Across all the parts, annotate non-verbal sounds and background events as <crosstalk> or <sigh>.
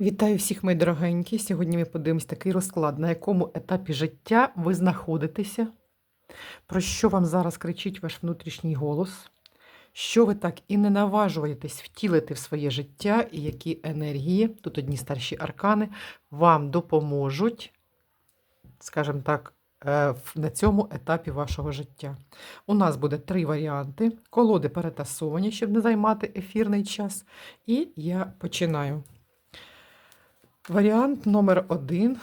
Вітаю всіх, мої дорогенькі. Сьогодні ми подивимось такий розклад, на якому етапі життя ви знаходитеся, про що вам зараз кричить ваш внутрішній голос, що ви так і не наважуєтесь втілити в своє життя, і які енергії, тут одні старші аркани, вам допоможуть, скажімо так, е, на цьому етапі вашого життя. У нас буде три варіанти. Колоди перетасовані, щоб не займати ефірний час. І я починаю. Варіант номер один.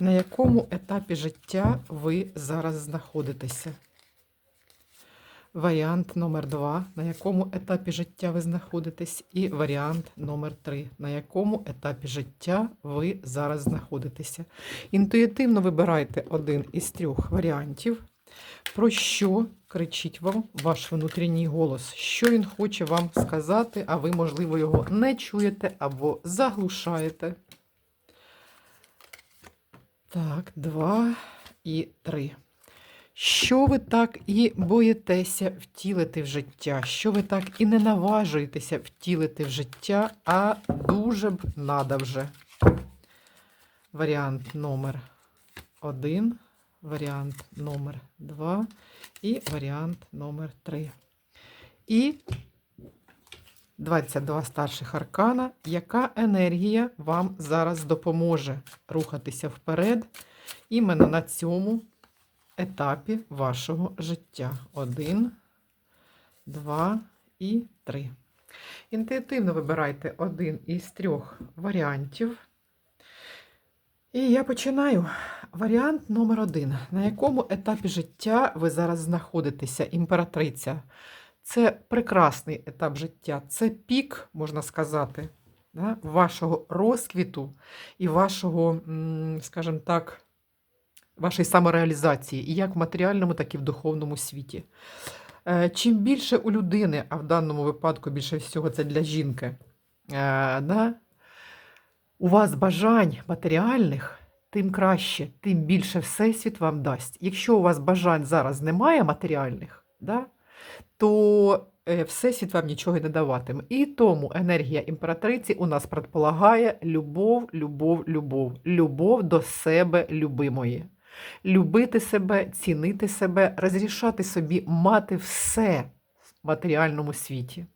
На якому етапі життя ви зараз знаходитеся? Варіант номер два. На якому етапі життя ви знаходитесь? І варіант номер три. На якому етапі життя ви зараз знаходитеся? Інтуїтивно вибирайте один із трьох варіантів. Про що кричить вам ваш внутрішній голос? Що він хоче вам сказати, а ви, можливо, його не чуєте або заглушаєте? Так, два і три. Що ви так і боїтеся втілити в життя? Що ви так і не наважуєтеся втілити в життя, а дуже б надо? Варіант номер один, варіант номер два і варіант номер три. І 22 старших аркана. Яка енергія вам зараз допоможе рухатися вперед іменно на цьому етапі вашого життя? Один, два і три. Інтуїтивно вибирайте один із трьох варіантів. І я починаю. Варіант номер один. На якому етапі життя ви зараз знаходитеся, імператриця? Це прекрасний етап життя, це пік, можна сказати, да, вашого розквіту і вашого, скажімо так, вашої самореалізації, як в матеріальному, так і в духовному світі. Е, Чим більше у людини, а в даному випадку більше всього це для жінки, е, да, у вас бажань матеріальних, тим краще, тим більше Всесвіт вам дасть. Якщо у вас бажань зараз немає матеріальних, да, то е, Всесвіт вам нічого не даватиме. І тому енергія імператриці у нас предполагає любов, любов, любов, любов до себе любимої. Любити себе, цінити себе, розрішати собі мати все матеріальному світі.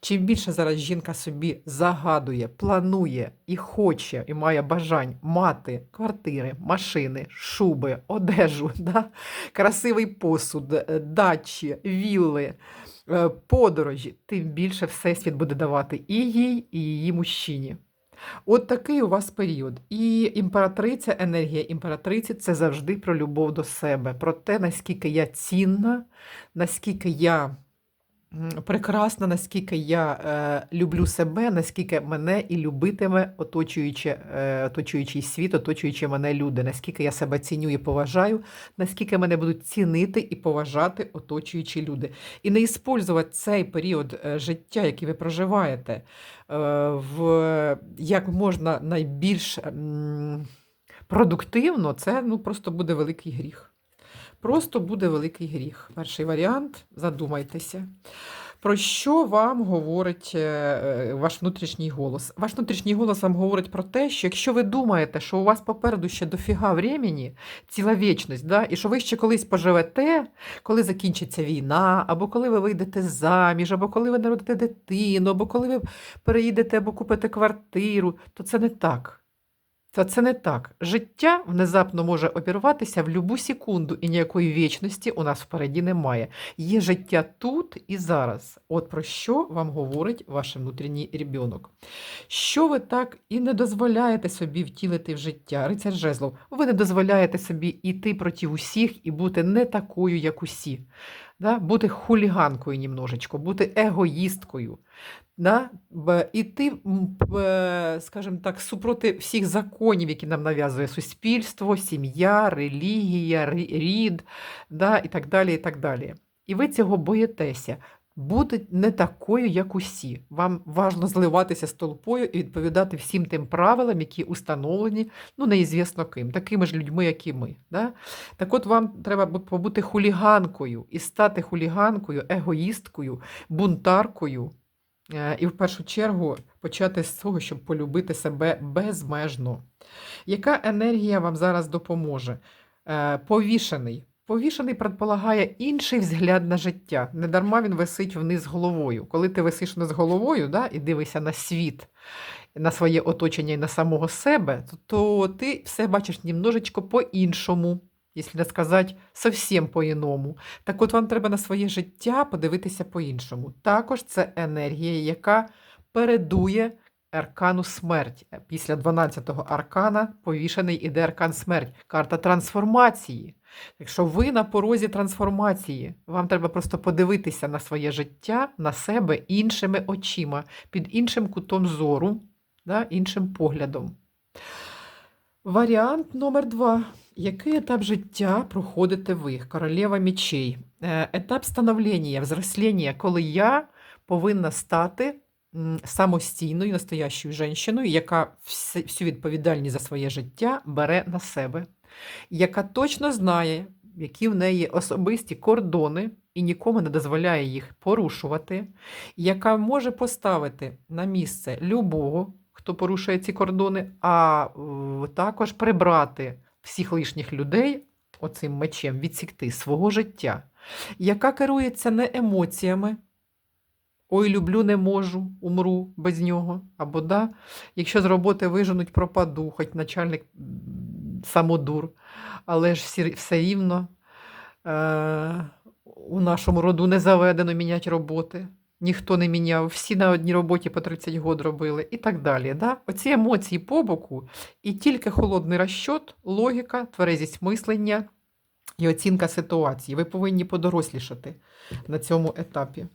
Чим більше зараз жінка собі загадує, планує і хоче, і має бажань мати квартири, машини, шуби, одежу, <laughs> да? красивий посуд, е, дачі, вілли, е, подорожі, тим більше Всесвіт буде давати і їй, і її мужчині. От такий у вас період. І імператриця, енергія імператриці це завжди про любов до себе, про те, наскільки я цінна, наскільки я прекрасна, наскільки я е, люблю себе, наскільки мене і любитиме оточуючи, е, оточуючий світ, оточуючи мене люди, наскільки я себе ціню і поважаю, наскільки мене будуть цінити і поважати оточуючі люди. І не іспользувати цей період е, життя, який ви проживаєте, е, в як можна найбільш продуктивно, це ну, просто буде великий гріх. Просто буде великий гріх. Перший варіант задумайтеся. Про що вам говорить е, е, ваш внутрішній голос? Ваш внутрішній голос вам говорить про те, що якщо ви думаєте, що у вас попереду ще дофіга времени, ціла вічність, да, і що ви ще колись поживете, коли закінчиться війна, або коли ви вийдете заміж, або коли ви народите дитину, або коли ви переїдете або купите квартиру, то це не так. Це, це не так. Життя внезапно може обірватися в будь-яку секунду, і ніякої вічності у нас впереді немає. Є життя тут і зараз. От про що вам говорить ваш внутрішній ребенок. Що ви так і не дозволяєте собі втілити в життя? Рицар Жезлов, ви не дозволяєте собі йти проти усіх і бути не такою, як усі. Да? Бути хуліганкою німножечко, бути егоїсткою. Да? Іти, скажімо так, супроти всіх законів, які нам нав'язує суспільство, сім'я, релігія, рід, да? і так далі. І так далі. І ви цього боїтеся. Бути не такою, як усі. Вам важливо зливатися з толпою і відповідати всім тим правилам, які установлені, ну, неізвісно ким, такими ж людьми, як і ми. Да? Так от вам треба бу- побути хуліганкою і стати хуліганкою, егоїсткою, бунтаркою, І в першу чергу почати з того, щоб полюбити себе безмежно. Яка енергія вам зараз допоможе? Е, Повішений. Повішений предполагає інший взгляд на життя. Недарма він висить вниз головою. Коли ти висиш вниз головою да, і дивишся на світ, на своє оточення і на самого себе, то ти все бачиш немножечко по-іншому, якщо сказати зовсім по-іному. Так от вам треба на своє життя подивитися по-іншому. Також це енергія, яка передує аркану смерть. Після 12-го аркана повішений іде аркан смерть, карта трансформації. Якщо ви на порозі трансформації, вам треба просто подивитися на своє життя, на себе іншими очима, під іншим кутом зору, да, іншим поглядом. Варіант номер два. Який етап життя проходите ви? Королева мечей. Е, Етап становлення, взрослення, коли я повинна стати самостійною, настоящою жінкою, яка всю відповідальність за своє життя бере на себе, яка точно знає, які в неї особисті кордони і нікому не дозволяє їх порушувати, яка може поставити на місце любого, хто порушує ці кордони, а також прибрати всіх лишніх людей оцим мечем, відсікти свого життя, яка керується не емоціями. Ой, люблю, не можу, умру без нього. Або да, якщо з роботи виженуть, пропаду, хоч начальник самодур, але ж все рівно е, у нашому роду не заведено міняти роботи. Ніхто не міняв, всі на одній роботі по 30 год робили і так далі. Да? Оці емоції по боку, і тільки холодний розчот, логіка, тверезість мислення і оцінка ситуації. Ви повинні подорослішати на цьому етапі.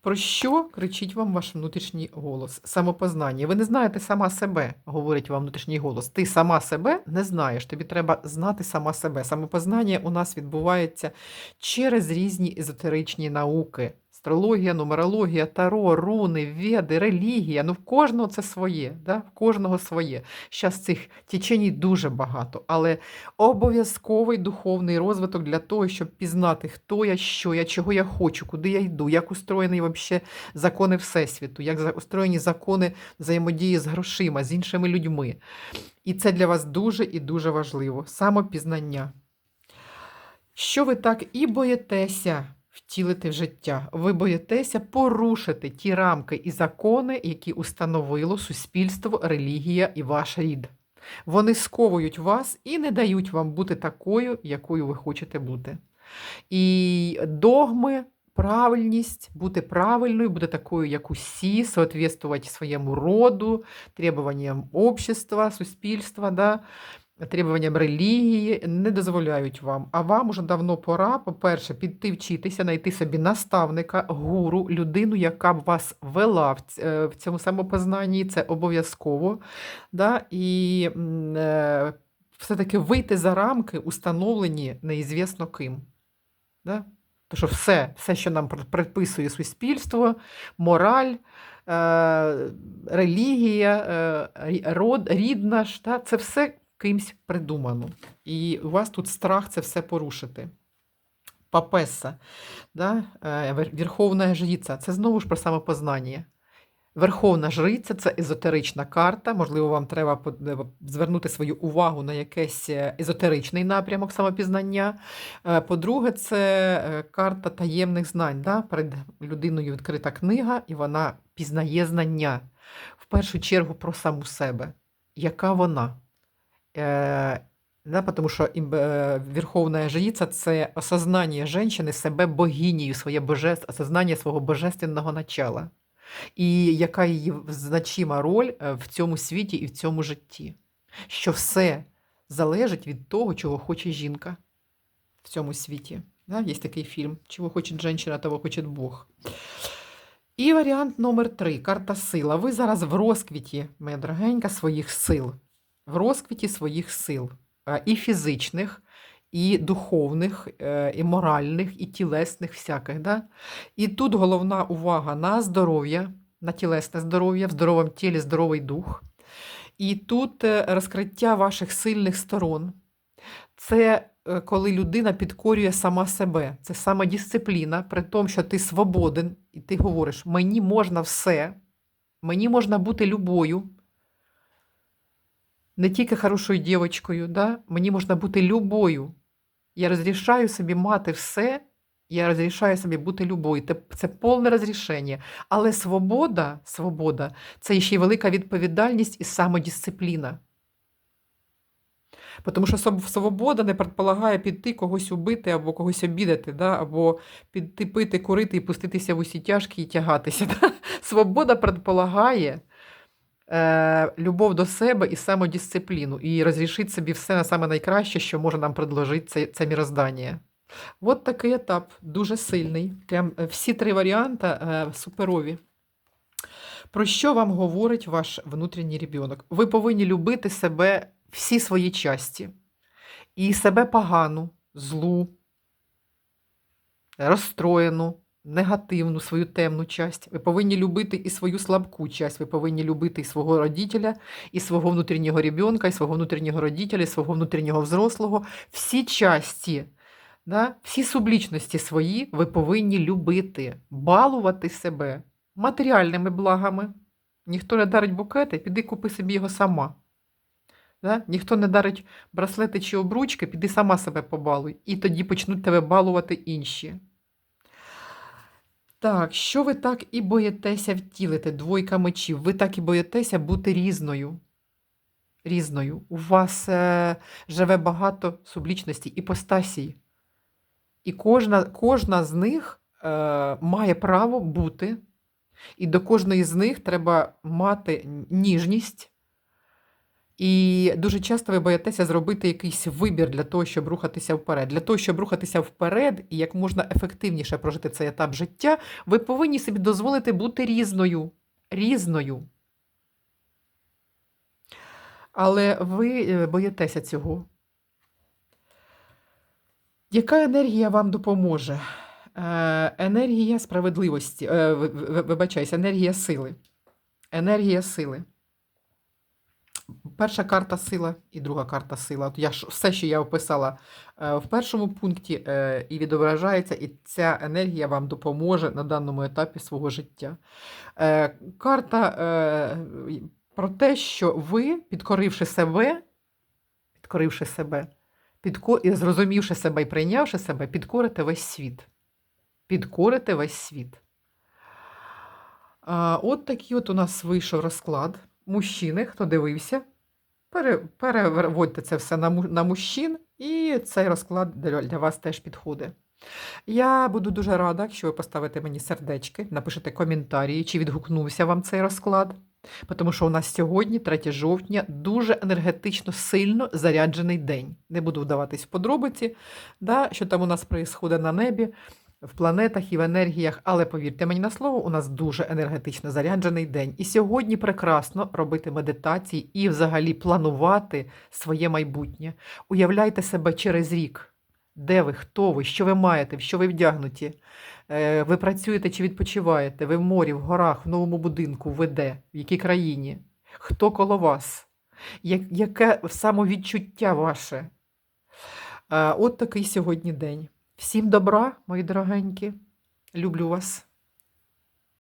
Про що кричить вам ваш внутрішній голос? Самопознання. Ви не знаєте сама себе, говорить вам внутрішній голос. Ти сама себе не знаєш. Тобі треба знати сама себе. Самопознання у нас відбувається через різні езотеричні науки. Астрологія, нумерологія, таро, руни, веди, релігія. Ну, в кожного це своє, да? в кожного своє. Зараз цих теченій дуже багато, але обов'язковий духовний розвиток для того, щоб пізнати, хто я, що я, чого я хочу, куди я йду, як устроєні вообще закони Всесвіту, як устроєні закони взаємодії з грошима, з іншими людьми. І це для вас дуже і дуже важливо. Самопізнання. Що ви так і боїтеся втілити в життя? Ви боїтеся порушити ті рамки і закони, які установило суспільство, релігія і ваш рід. Вони сковують вас і не дають вам бути такою, якою ви хочете бути. І догми, правильність, бути правильною, бути такою, як усі, соответствувати своєму роду, требуванням общества, суспільства, да, требуванням релігії не дозволяють вам. А вам уже давно пора, по-перше, піти вчитися, знайти собі наставника, гуру, людину, яка б вас вела в е, цьому самопознанні, це обов'язково. Да? І е, все-таки вийти за рамки, установлені неізвісно ким. Да? Тому що все, все, що нам предписує суспільство, мораль, е, релігія, род, рід наш, це все кимсь придумано. І у вас тут страх це все порушити. Папеса, да? е, Верховна жриця, це знову ж про самопознання. Верховна жриця це езотерична карта. Можливо, вам треба е, звернути свою увагу на якийсь е, езотеричний напрямок самопізнання. По-друге, це карта таємних знань. Да? Перед людиною відкрита книга, і вона пізнає знання. В першу чергу про саму себе. Яка вона? Е, да, тому що е, Верховна жриця – це осознання жінки себе богинею, своє боже... осознання свого божественного начала. І яка її значима роль е, в цьому світі і в цьому житті. Що все залежить від того, чого хоче жінка в цьому світі. Да? Є такий фільм Чого хоче жінка, того хоче Бог. І варіант номер три карта сила. Ви зараз в розквіті, моя дорогенька, своїх сил. В розквіті своїх сил. Е, І фізичних, і духовних, е, і моральних, і тілесних всяких. Да? І тут головна увага на здоров'я, на тілесне здоров'я, в здоровому тілі здоровий дух. І тут е, розкриття ваших сильних сторон. Це коли людина підкорює сама себе. Це самодисципліна, при тому, що ти свободен, і ти говориш: мені можна все, мені можна бути любою, не тільки хорошою дівчинкою, да? мені можна бути любою. Я розрішаю собі мати все, я розрішаю собі бути любою. Це повне розрішення. Але свобода, свобода це ще й велика відповідальність і самодисципліна. Тому що свобода не предполагає піти когось убити або когось обідати, да? або піти пити, курити і пуститися в усі тяжкі і тягатися. <laughs> Да? Свобода предполагає е, любов до себе і самодисципліну, і розрішити собі все на саме найкраще, що може нам предложити це, це міроздання. От такий етап, дуже сильний. Прям е, всі три варіанти е, суперові. Про що вам говорить ваш внутрішній ребенок? Ви повинні любити себе всі свої часті. І себе погану, злу, розстроєну, негативну, свою темну часть. Ви повинні любити і свою слабку часть. Ви повинні любити і свого родителя, і свого внутрішнього ребенка, і свого внутрішнього родителя, і свого внутрішнього взрослого. Всі часті, да, всі сублічності свої ви повинні любити, балувати себе матеріальними благами. Ніхто не дарить букети, піди купи собі його сама. Да? Ніхто не дарить браслети чи обручки, піди сама себе побалуй. І тоді почнуть тебе балувати інші. Так, що ви так і боїтеся втілити, двойка мечів? Ви так і боїтеся бути різною. Різною. У вас е, живе багато сублічностей, іпостасій. І кожна, кожна з них е, має право бути. І до кожної з них треба мати ніжність. І дуже часто ви боїтеся зробити якийсь вибір для того, щоб рухатися вперед. Для того, щоб рухатися вперед і як можна ефективніше прожити цей етап життя, ви повинні собі дозволити бути різною. Різною. Але ви е, боїтеся цього. Яка енергія вам допоможе? Е, енергія справедливості, е, ви- ви- вибачаюсь, енергія сили. Енергія сили. Перша карта сила і друга карта сила. Я ж все, що я описала е, в першому пункті, е, і відображається, і ця енергія вам допоможе на даному етапі свого життя. Е, карта про те, що ви, підкоривши себе, підкоривши себе, підко... зрозумівши себе і прийнявши себе, підкорите весь світ. Підкорите весь світ. От такий от у нас вийшов розклад. Мужчини, хто дивився, пере, переводьте це все на, мужчин, і цей розклад для, для вас теж підходить. Я буду дуже рада, якщо ви поставите мені сердечки, напишете коментарі, чи відгукнувся вам цей розклад. Тому що у нас сьогодні, 3 жовтня, дуже енергетично сильно заряджений день. Не буду вдаватись в подробиці, да, що там у нас відбувається на небі, в планетах і в енергіях. Але повірте мені на слово, у нас дуже енергетично заряджений день. І сьогодні прекрасно робити медитації і взагалі планувати своє майбутнє. Уявляйте себе через рік. Де ви, хто ви, що ви маєте, в що ви вдягнуті? Е, Ви працюєте чи відпочиваєте? Ви в морі, в горах, в новому будинку, ви де? В якій країні? Хто коло вас? Яке самовідчуття ваше? Е, От такий сьогодні день. Всім добра, мої дорогенькі. Люблю вас.